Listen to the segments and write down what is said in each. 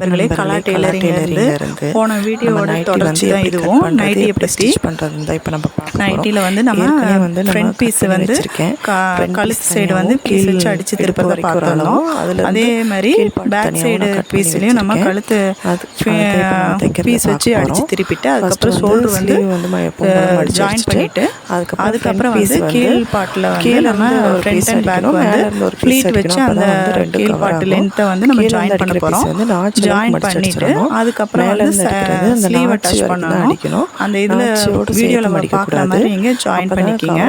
நண்பர்களே கலா டெய்லரிங்ல இருந்து போன வீடியோவோட தொடர்ச்சி தான் இதுவும் நைட்டியை பற்றி பண்ணுறது தான் இப்போ நம்ம நைட்டியில் வந்து நம்ம வந்து ஃப்ரண்ட் பீஸ் வந்து கழுத்து சைடு வந்து பீஸ் வச்சு இடுப்பு திருப்பதை இருந்து அதே மாதிரி பேக் சைடு பீஸ்லேயும் நம்ம. கழுத்து பீஸ் வச்சு போறோம். திருப்பிட்டு அதுக்கப்புறம் ஷோல்டர் வந்து ஜாயின் பண்ணிட்டு அதுக்கப்புறம் வந்து கீழ் பாட்டில் வந்து கீழ நம்ம ஃப்ரண்ட் அண்ட் பேக் வந்து ஃப்ளீட் வச்சு. அந்த கீழ் பாட்டு. லென்த்தை வந்து நம்ம ஜாயின் பண்ண போகிறோம் ஜாயின் பண்ணிட்டு. அதுக்கப்புறம் வந்து ஸ்லீவை நாச்சு டச் வரைக்கும் தான் பண்ணணும். அடிக்கணும். அந்த இதில் வீடியோவில் பார்க்குற. மாதிரி இங்கே ஜாயின் பண்ணிக்கிங்க.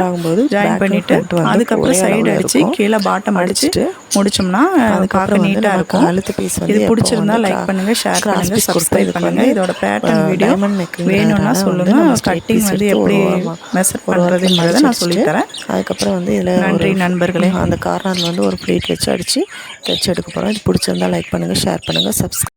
ஜாயின் பண்ணிட்டு அதுக்கப்புறம் சைடு இருக்கும். கீழே பாட்டம் அடிச்சு அடிச்சிட்டு முடிச்சோம்னா அது பார்க்க நீட்டாக இருக்கும். piece வந்து இது பிடிச்சிருந்தா லைக் பண்ணுங்க ஷேர் பண்ணுங்க சப்ஸ்கிரைப் பண்ணுங்க. இதோட பேட்டர்ன் வீடியோ வேணும்னா சொல்லுங்க. கட்டிங் வந்து எப்படி மெஷர் மடிச்சு நான் சொல்லித்தரேன் அதுக்கப்புறம் வந்து இதில் நன்றி நண்பர்களே. அந்த கார்னர் வந்து ஒரு பிளேட் வச்சு அடித்து தைச்சு எடுக்க போகிறோம் இது பிடிச்சிருந்தா லைக் பண்ணுங்கள் ஷேர் பண்ணுங்கள் சப்ஸ்கிரைப்